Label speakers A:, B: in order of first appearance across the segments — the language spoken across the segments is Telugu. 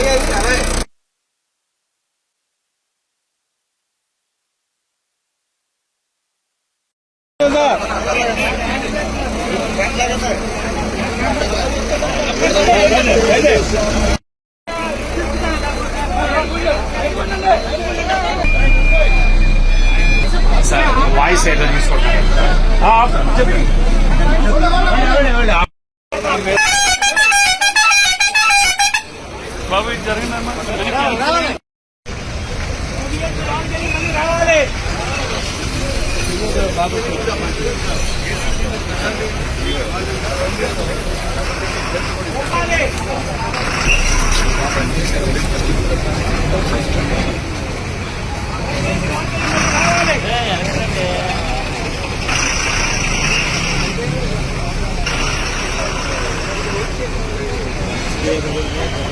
A: yeah, yeah, yeah, right. for? ఏదో తీసుకోండి
B: బాబు ఇది జరిగిందమ్మా బాబు Thank you.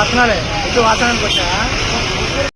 B: వస్తున్నాలే ఇటు వాసనానికి వచ్చా